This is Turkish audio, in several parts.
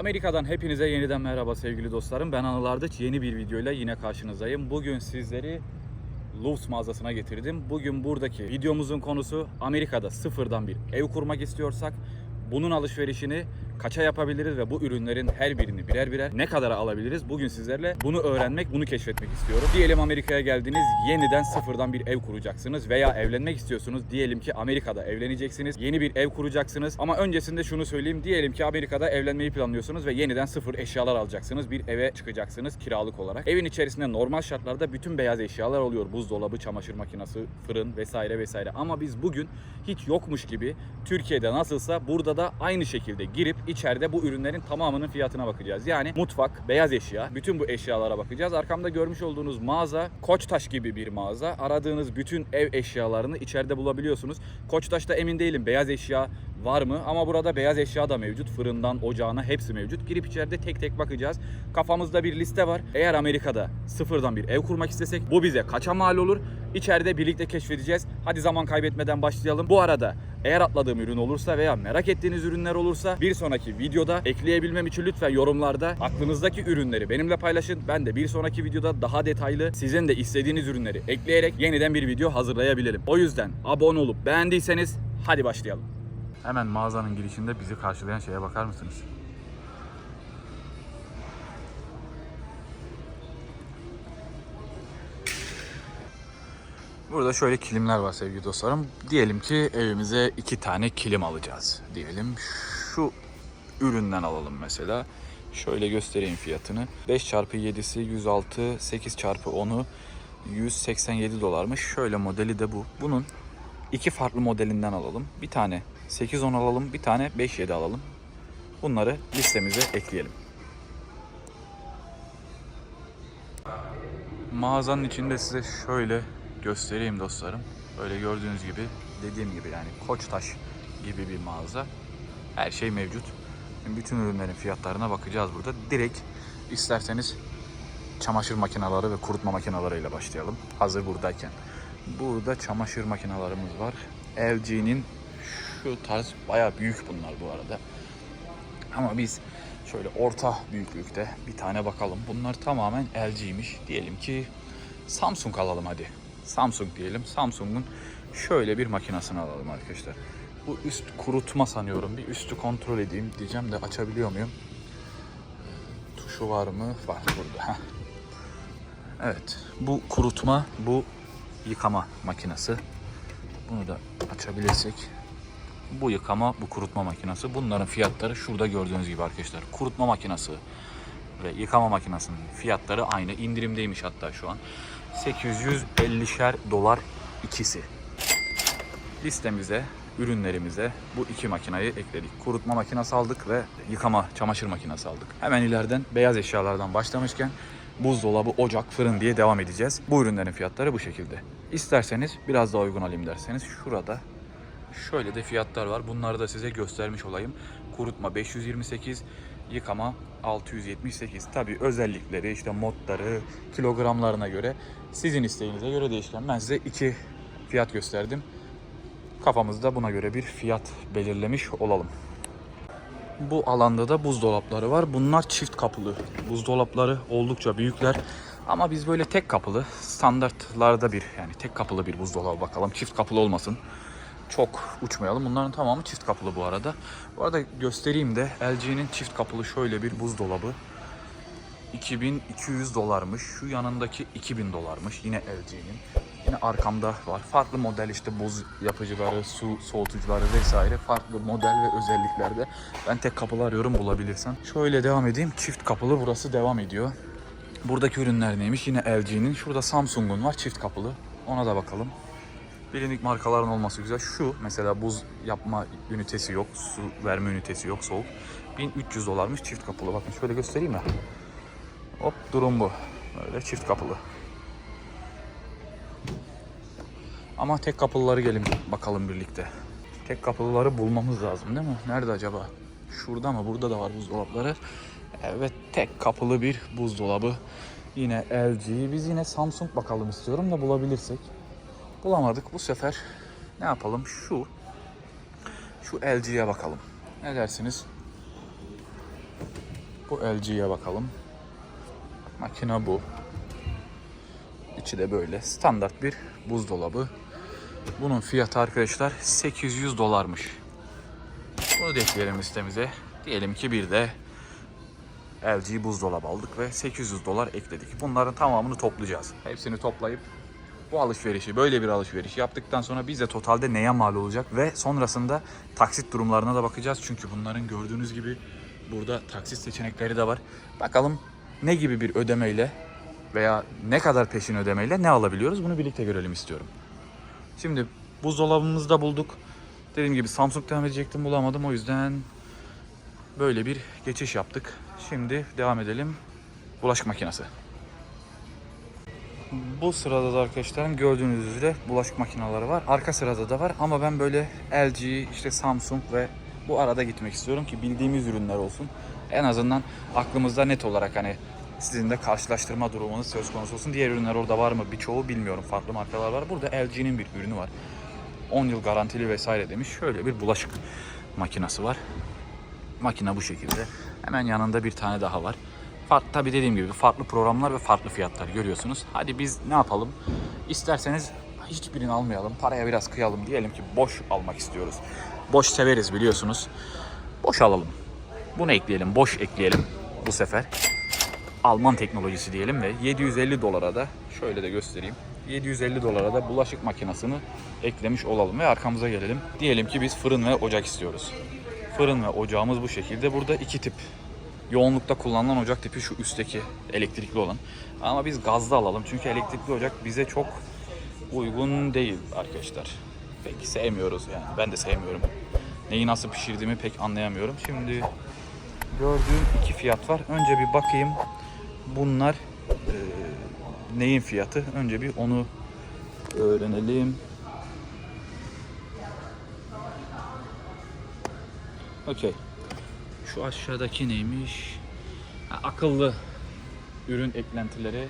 Amerika'dan hepinize yeniden merhaba sevgili dostlarım. Ben Anıl Ardıç. Yeni bir videoyla yine karşınızdayım. Bugün sizleri Lowe's mağazasına getirdim. Bugün buradaki videomuzun konusu Amerika'da sıfırdan bir ev kurmak istiyorsak bunun alışverişini kaça yapabiliriz ve bu ürünlerin her birini birer birer ne kadara alabiliriz? Bugün sizlerle bunu öğrenmek, bunu keşfetmek istiyorum. Diyelim Amerika'ya geldiniz, yeniden sıfırdan bir ev kuracaksınız veya evlenmek istiyorsunuz. Diyelim ki Amerika'da evleneceksiniz, yeni bir ev kuracaksınız. Ama öncesinde şunu söyleyeyim, diyelim ki Amerika'da evlenmeyi planlıyorsunuz ve yeniden sıfır eşyalar alacaksınız. Bir eve çıkacaksınız kiralık olarak. Evin içerisinde normal şartlarda bütün beyaz eşyalar oluyor. Buzdolabı, çamaşır makinesi, fırın vesaire vesaire. Ama biz bugün hiç yokmuş gibi Türkiye'de nasılsa burada da aynı şekilde girip içeride bu ürünlerin tamamının fiyatına bakacağız. Yani mutfak, beyaz eşya, bütün bu eşyalara bakacağız. Arkamda görmüş olduğunuz mağaza Koçtaş gibi bir mağaza. Aradığınız bütün ev eşyalarını içeride bulabiliyorsunuz. Koçtaş'ta emin değilim beyaz eşya var mı? Ama burada beyaz eşya da mevcut. Fırından, ocağına hepsi mevcut. Girip içeride tek tek bakacağız. Kafamızda bir liste var. Eğer Amerika'da sıfırdan bir ev kurmak istesek bu bize kaça mal olur? İçeride birlikte keşfedeceğiz. Hadi zaman kaybetmeden başlayalım. Bu arada eğer atladığım ürün olursa veya merak ettiğiniz ürünler olursa bir sonraki videoda ekleyebilmem için lütfen yorumlarda aklınızdaki ürünleri benimle paylaşın. Ben de bir sonraki videoda daha detaylı sizin de istediğiniz ürünleri ekleyerek yeniden bir video hazırlayabilirim. O yüzden abone olup beğendiyseniz hadi başlayalım. Hemen mağazanın girişinde bizi karşılayan şeye bakar mısınız? Burada şöyle kilimler var sevgili dostlarım. Diyelim ki evimize iki tane kilim alacağız diyelim. Şu üründen alalım mesela. Şöyle göstereyim fiyatını. 5 çarpı 7'si 106, 8 çarpı 10'u 187 dolarmış. Şöyle modeli de bu. Bunun iki farklı modelinden alalım. Bir tane 8-10 alalım, bir tane 5-7 alalım. Bunları listemize ekleyelim. Mağazanın içinde size şöyle göstereyim dostlarım. Böyle gördüğünüz gibi dediğim gibi yani Koçtaş gibi bir mağaza. Her şey mevcut. Bütün ürünlerin fiyatlarına bakacağız burada. Direkt isterseniz çamaşır makineleri ve kurutma makineleriyle başlayalım. Hazır buradayken. Burada çamaşır makinalarımız var. LG'nin şu tarz bayağı büyük bunlar bu arada. Ama biz şöyle orta büyüklükte bir tane bakalım. Bunlar tamamen LG'ymiş. Diyelim ki Samsung alalım hadi. Samsung diyelim. Samsung'un şöyle bir makinesini alalım arkadaşlar. Bu üst kurutma sanıyorum. Bir üstü kontrol edeyim diyeceğim de açabiliyor muyum? Tuşu var mı? Var burada. Heh. Evet. Bu kurutma, bu yıkama makinesi. Bunu da açabilirsek. Bu yıkama, bu kurutma makinesi. Bunların fiyatları şurada gördüğünüz gibi arkadaşlar. Kurutma makinesi ve yıkama makinesinin fiyatları aynı. İndirimdeymiş hatta şu an. 850'şer dolar ikisi. Listemize, ürünlerimize bu iki makinayı ekledik. Kurutma makinesi aldık ve yıkama çamaşır makinesi aldık. Hemen ileriden beyaz eşyalardan başlamışken buzdolabı, ocak, fırın diye devam edeceğiz. Bu ürünlerin fiyatları bu şekilde. İsterseniz biraz daha uygun alayım derseniz şurada şöyle de fiyatlar var. Bunları da size göstermiş olayım. Kurutma 528, yıkama 678. Tabi özellikleri işte modları, kilogramlarına göre sizin isteğinize göre değişken. Ben size iki fiyat gösterdim. Kafamızda buna göre bir fiyat belirlemiş olalım. Bu alanda da buzdolapları var. Bunlar çift kapılı. Buzdolapları oldukça büyükler. Ama biz böyle tek kapılı standartlarda bir yani tek kapılı bir buzdolabı bakalım. Çift kapılı olmasın. Çok uçmayalım. Bunların tamamı çift kapılı bu arada. Bu arada göstereyim de LG'nin çift kapılı şöyle bir buzdolabı. 2200 dolarmış. Şu yanındaki 2000 dolarmış. Yine LG'nin. Yine arkamda var. Farklı model işte buz yapıcıları, su soğutucuları vesaire farklı model ve özelliklerde. Ben tek kapılı arıyorum bulabilirsen. Şöyle devam edeyim. Çift kapılı burası devam ediyor. Buradaki ürünler neymiş? Yine LG'nin. Şurada Samsung'un var çift kapılı. Ona da bakalım. Bilindik markaların olması güzel. Şu mesela buz yapma ünitesi yok, su verme ünitesi yok soğuk. 1300 dolarmış çift kapılı. Bakın şöyle göstereyim mi? Hop durum bu. Böyle çift kapılı. Ama tek kapılıları gelin bakalım birlikte. Tek kapılıları bulmamız lazım değil mi? Nerede acaba? Şurada mı? Burada da var buzdolapları. Evet tek kapılı bir buzdolabı. Yine LG. Biz yine Samsung bakalım istiyorum da bulabilirsek. Bulamadık. Bu sefer ne yapalım? Şu şu LG'ye bakalım. Ne dersiniz? Bu LG'ye bakalım. Makine bu. İçi de böyle standart bir buzdolabı. Bunun fiyatı arkadaşlar 800 dolarmış. Bunu da ekleyelim listemize. Diyelim ki bir de LG buzdolabı aldık ve 800 dolar ekledik. Bunların tamamını toplayacağız. Hepsini toplayıp bu alışverişi, böyle bir alışveriş yaptıktan sonra bize totalde neye mal olacak ve sonrasında taksit durumlarına da bakacağız. Çünkü bunların gördüğünüz gibi burada taksit seçenekleri de var. Bakalım ne gibi bir ödemeyle veya ne kadar peşin ödemeyle ne alabiliyoruz bunu birlikte görelim istiyorum. Şimdi buzdolabımızı da bulduk. Dediğim gibi Samsung devam edecektim bulamadım o yüzden böyle bir geçiş yaptık. Şimdi devam edelim. Bulaşık makinesi. Bu sırada da arkadaşlarım gördüğünüz üzere bulaşık makineleri var. Arka sırada da var ama ben böyle LG, işte Samsung ve bu arada gitmek istiyorum ki bildiğimiz ürünler olsun. En azından aklımızda net olarak hani sizin de karşılaştırma durumunuz söz konusu olsun. Diğer ürünler orada var mı? Birçoğu bilmiyorum. Farklı markalar var. Burada LG'nin bir ürünü var. 10 yıl garantili vesaire demiş. Şöyle bir bulaşık makinesi var. Makine bu şekilde. Hemen yanında bir tane daha var. Farklı, tabii dediğim gibi farklı programlar ve farklı fiyatlar görüyorsunuz. Hadi biz ne yapalım? İsterseniz hiçbirini almayalım. Paraya biraz kıyalım. Diyelim ki boş almak istiyoruz. Boş severiz biliyorsunuz. Boş alalım. Bunu ekleyelim. Boş ekleyelim bu sefer. Alman teknolojisi diyelim ve 750 dolara da şöyle de göstereyim. 750 dolara da bulaşık makinesini eklemiş olalım ve arkamıza gelelim. Diyelim ki biz fırın ve ocak istiyoruz. Fırın ve ocağımız bu şekilde. Burada iki tip yoğunlukta kullanılan ocak tipi şu üstteki elektrikli olan. Ama biz gazlı alalım çünkü elektrikli ocak bize çok uygun değil arkadaşlar. Pek sevmiyoruz yani. Ben de sevmiyorum. Neyi nasıl pişirdiğimi pek anlayamıyorum. Şimdi gördüğüm iki fiyat var. Önce bir bakayım. Bunlar e, neyin fiyatı? Önce bir onu öğrenelim. Okey. Şu aşağıdaki neymiş? Ha, akıllı ürün eklentileri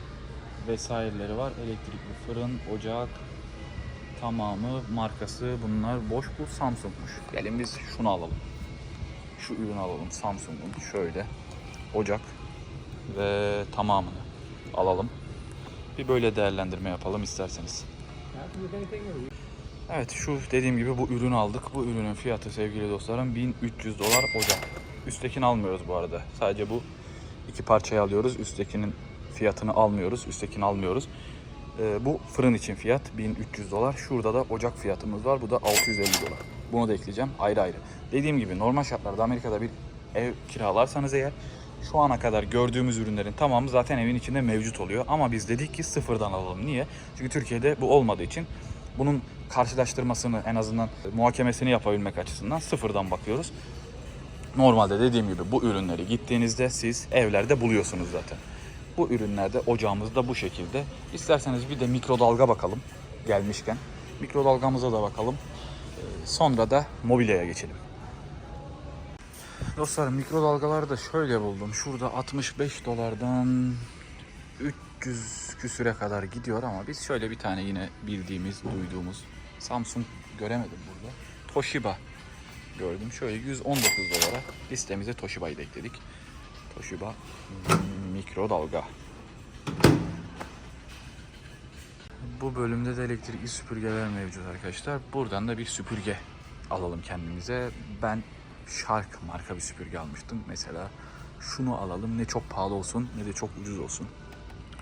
vesaireleri var. Elektrikli fırın, ocak tamamı markası bunlar boş bu Samsung'muş. Gelin biz şunu alalım. Şu ürünü alalım Samsung'un şöyle ocak ve tamamını alalım. Bir böyle değerlendirme yapalım isterseniz. Evet şu dediğim gibi bu ürünü aldık. Bu ürünün fiyatı sevgili dostlarım 1300 dolar ocak. Üsttekini almıyoruz bu arada. Sadece bu iki parçayı alıyoruz. Üsttekinin fiyatını almıyoruz. Üsttekini almıyoruz. Ee, bu fırın için fiyat 1300 dolar. Şurada da ocak fiyatımız var. Bu da 650 dolar. Bunu da ekleyeceğim ayrı ayrı. Dediğim gibi normal şartlarda Amerika'da bir ev kiralarsanız eğer şu ana kadar gördüğümüz ürünlerin tamamı zaten evin içinde mevcut oluyor. Ama biz dedik ki sıfırdan alalım. Niye? Çünkü Türkiye'de bu olmadığı için bunun karşılaştırmasını en azından muhakemesini yapabilmek açısından sıfırdan bakıyoruz. Normalde dediğim gibi bu ürünleri gittiğinizde siz evlerde buluyorsunuz zaten. Bu ürünlerde ocağımız da bu şekilde. İsterseniz bir de mikrodalga bakalım gelmişken. Mikrodalgamıza da bakalım. Ee, Sonra da mobilyaya geçelim. Dostlar mikrodalgaları da şöyle buldum. Şurada 65 dolardan 300 küsüre kadar gidiyor ama biz şöyle bir tane yine bildiğimiz, duyduğumuz Samsung göremedim burada. Toshiba gördüm. Şöyle 119 dolara listemize Toshiba'yı da ekledik. Toshiba mikrodalga. Bu bölümde de elektrikli süpürgeler mevcut arkadaşlar. Buradan da bir süpürge alalım kendimize. Ben Shark marka bir süpürge almıştım. Mesela şunu alalım. Ne çok pahalı olsun ne de çok ucuz olsun.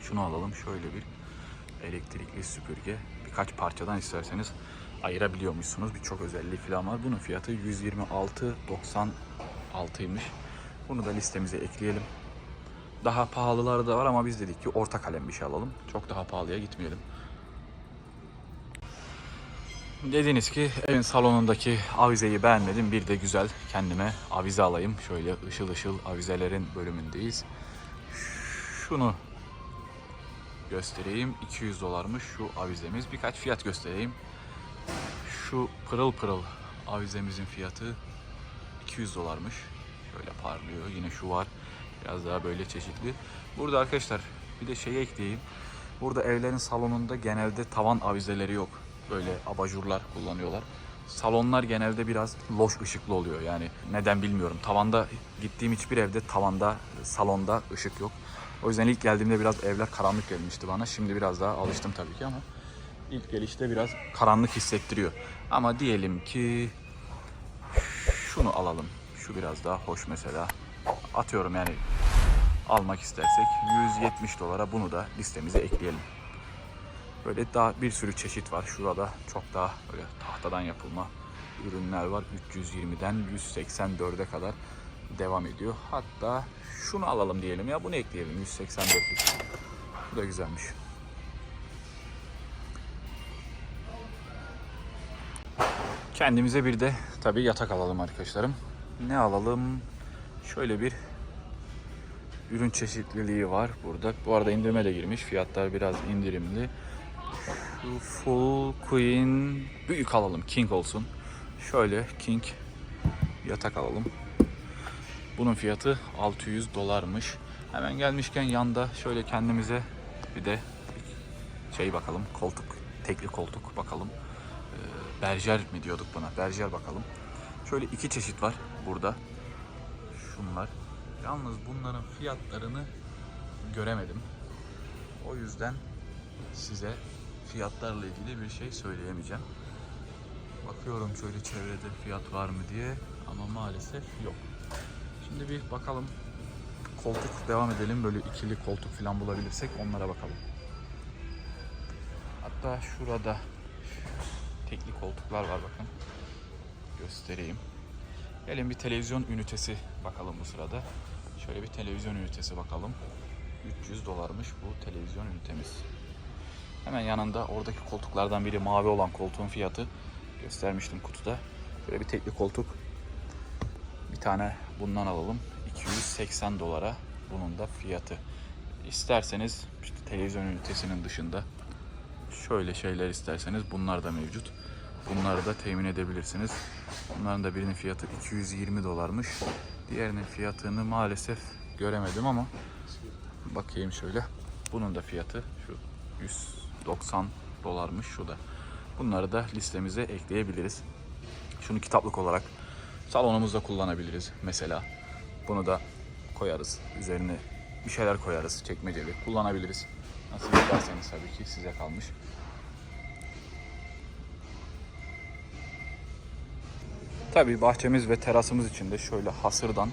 Şunu alalım. Şöyle bir elektrikli süpürge. Birkaç parçadan isterseniz ayırabiliyormuşsunuz. Birçok özelliği falan var. Bunun fiyatı 126.96'ymış. Bunu da listemize ekleyelim. Daha pahalıları da var ama biz dedik ki orta kalem bir şey alalım. Çok daha pahalıya gitmeyelim. Dediniz ki evin salonundaki avizeyi beğenmedim. Bir de güzel kendime avize alayım. Şöyle ışıl ışıl avizelerin bölümündeyiz. Şunu göstereyim. 200 dolarmış şu avizemiz. Birkaç fiyat göstereyim. Şu pırıl pırıl avizemizin fiyatı 200 dolarmış. Şöyle parlıyor. Yine şu var. Biraz daha böyle çeşitli. Burada arkadaşlar bir de şey ekleyeyim. Burada evlerin salonunda genelde tavan avizeleri yok. Böyle abajurlar kullanıyorlar. salonlar genelde biraz loş ışıklı oluyor. Yani neden bilmiyorum. Tavanda gittiğim hiçbir evde tavanda, salonda ışık yok. O yüzden ilk geldiğimde biraz evler karanlık gelmişti bana. Şimdi biraz daha alıştım tabii ki ama ilk gelişte biraz karanlık hissettiriyor. Ama diyelim ki şunu alalım. Şu biraz daha hoş mesela. Atıyorum yani almak istersek 170 dolara bunu da listemize ekleyelim. Böyle daha bir sürü çeşit var. Şurada çok daha böyle tahtadan yapılma ürünler var. 320'den 184'e kadar devam ediyor. Hatta şunu alalım diyelim ya bunu ekleyelim 184'lük. Bu da güzelmiş. Kendimize bir de tabii yatak alalım arkadaşlarım. Ne alalım? Şöyle bir ürün çeşitliliği var burada. Bu arada indirime de girmiş. Fiyatlar biraz indirimli. Şu full queen büyük alalım. King olsun. Şöyle king yatak alalım. Bunun fiyatı 600 dolarmış. Hemen gelmişken yanda şöyle kendimize bir de şey bakalım. Koltuk. Tekli koltuk bakalım. Ee, berjer mi diyorduk buna? Berjer bakalım. Şöyle iki çeşit var burada. Şunlar. Yalnız bunların fiyatlarını göremedim. O yüzden size fiyatlarla ilgili bir şey söyleyemeyeceğim. Bakıyorum şöyle çevrede fiyat var mı diye ama maalesef yok. Şimdi bir bakalım. Koltuk devam edelim. Böyle ikili koltuk falan bulabilirsek onlara bakalım. Hatta şurada tekli koltuklar var bakın. Göstereyim. Gelin bir televizyon ünitesi bakalım bu sırada. Şöyle bir televizyon ünitesi bakalım. 300 dolarmış bu televizyon ünitemiz. Hemen yanında oradaki koltuklardan biri mavi olan koltuğun fiyatı göstermiştim kutuda. Böyle bir tekli koltuk. Bir tane bundan alalım. 280 dolara bunun da fiyatı. İsterseniz işte televizyon ünitesinin dışında şöyle şeyler isterseniz bunlar da mevcut. Bunları da temin edebilirsiniz. Bunların da birinin fiyatı 220 dolarmış. Diğerinin fiyatını maalesef göremedim ama bakayım şöyle. Bunun da fiyatı şu 190 dolarmış şu da. Bunları da listemize ekleyebiliriz. Şunu kitaplık olarak salonumuzda kullanabiliriz mesela. Bunu da koyarız. Üzerine bir şeyler koyarız çekmeceli. Kullanabiliriz. Nasıl isterseniz tabii ki size kalmış. Tabii bahçemiz ve terasımız için de şöyle hasırdan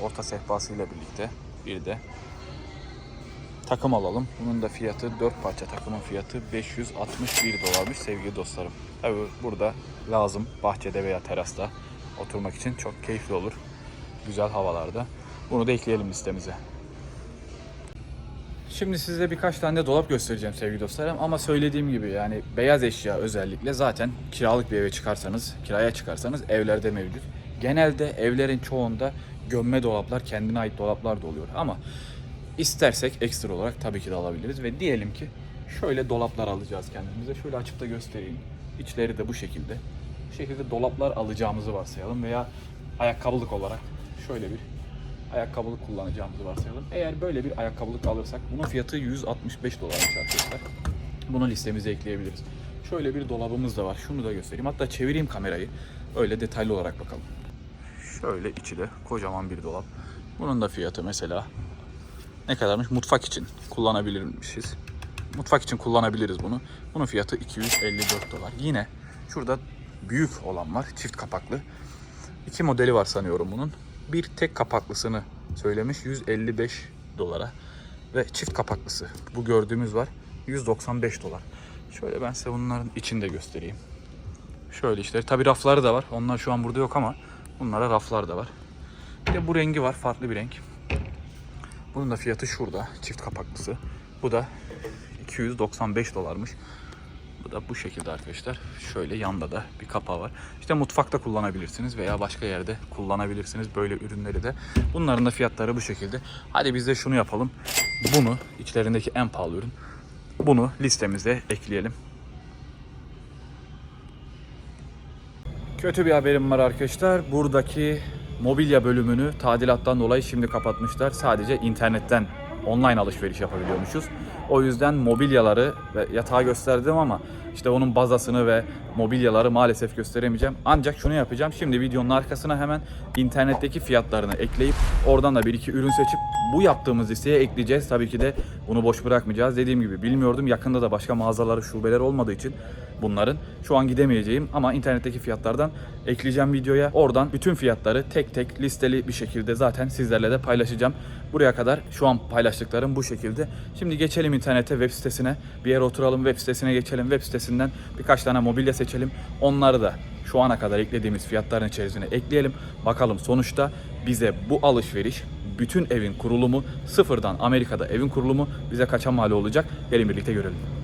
orta sehpasıyla birlikte bir de takım alalım. Bunun da fiyatı 4 parça takımın fiyatı 561 dolarmış sevgili dostlarım. Tabii burada lazım bahçede veya terasta oturmak için çok keyifli olur. Güzel havalarda. Bunu da ekleyelim listemize. Şimdi size birkaç tane dolap göstereceğim sevgili dostlarım ama söylediğim gibi yani beyaz eşya özellikle zaten kiralık bir eve çıkarsanız, kiraya çıkarsanız evlerde mevcut. Genelde evlerin çoğunda gömme dolaplar, kendine ait dolaplar da oluyor ama istersek ekstra olarak tabii ki de alabiliriz ve diyelim ki şöyle dolaplar alacağız kendimize. Şöyle açıp da göstereyim. İçleri de bu şekilde. Bu şekilde dolaplar alacağımızı varsayalım veya ayakkabılık olarak şöyle bir ayakkabılık kullanacağımızı varsayalım. Eğer böyle bir ayakkabılık alırsak bunun fiyatı 165 dolarmış arkadaşlar. Bunu listemize ekleyebiliriz. Şöyle bir dolabımız da var. Şunu da göstereyim. Hatta çevireyim kamerayı. Öyle detaylı olarak bakalım. Şöyle içi de kocaman bir dolap. Bunun da fiyatı mesela ne kadarmış? Mutfak için kullanabilirmişiz. Mutfak için kullanabiliriz bunu. Bunun fiyatı 254 dolar. Yine şurada büyük olan var. Çift kapaklı. İki modeli var sanıyorum bunun. Bir tek kapaklısını söylemiş 155 dolara. Ve çift kapaklısı bu gördüğümüz var 195 dolar. Şöyle ben size bunların içini de göstereyim. Şöyle işte tabi rafları da var. Onlar şu an burada yok ama bunlara raflar da var. Bir de bu rengi var farklı bir renk. Bunun da fiyatı şurada çift kapaklısı. Bu da 295 dolarmış. Bu da bu şekilde arkadaşlar. Şöyle yanda da bir kapağı var. İşte mutfakta kullanabilirsiniz veya başka yerde kullanabilirsiniz böyle ürünleri de. Bunların da fiyatları bu şekilde. Hadi biz de şunu yapalım. Bunu içlerindeki en pahalı ürün. Bunu listemize ekleyelim. Kötü bir haberim var arkadaşlar. Buradaki mobilya bölümünü tadilattan dolayı şimdi kapatmışlar. Sadece internetten online alışveriş yapabiliyormuşuz. O yüzden mobilyaları ve yatağı gösterdim ama işte onun bazasını ve mobilyaları maalesef gösteremeyeceğim. Ancak şunu yapacağım. Şimdi videonun arkasına hemen internetteki fiyatlarını ekleyip oradan da bir iki ürün seçip bu yaptığımız listeye ekleyeceğiz. Tabii ki de bunu boş bırakmayacağız. Dediğim gibi bilmiyordum. Yakında da başka mağazaları, şubeler olmadığı için bunların şu an gidemeyeceğim ama internetteki fiyatlardan ekleyeceğim videoya. Oradan bütün fiyatları tek tek listeli bir şekilde zaten sizlerle de paylaşacağım. Buraya kadar şu an paylaştıklarım bu şekilde. Şimdi geçelim internete web sitesine. Bir yere oturalım web sitesine geçelim. Web sitesinden birkaç tane mobilya seçelim. Onları da şu ana kadar eklediğimiz fiyatların içerisine ekleyelim. Bakalım sonuçta bize bu alışveriş bütün evin kurulumu sıfırdan Amerika'da evin kurulumu bize kaça mal olacak? Gelin birlikte görelim.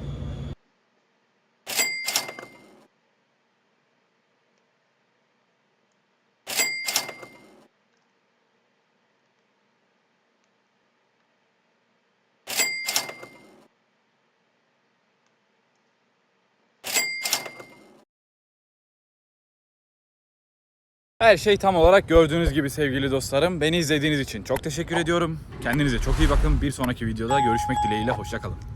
Her şey tam olarak gördüğünüz gibi sevgili dostlarım. Beni izlediğiniz için çok teşekkür ediyorum. Kendinize çok iyi bakın. Bir sonraki videoda görüşmek dileğiyle. Hoşçakalın.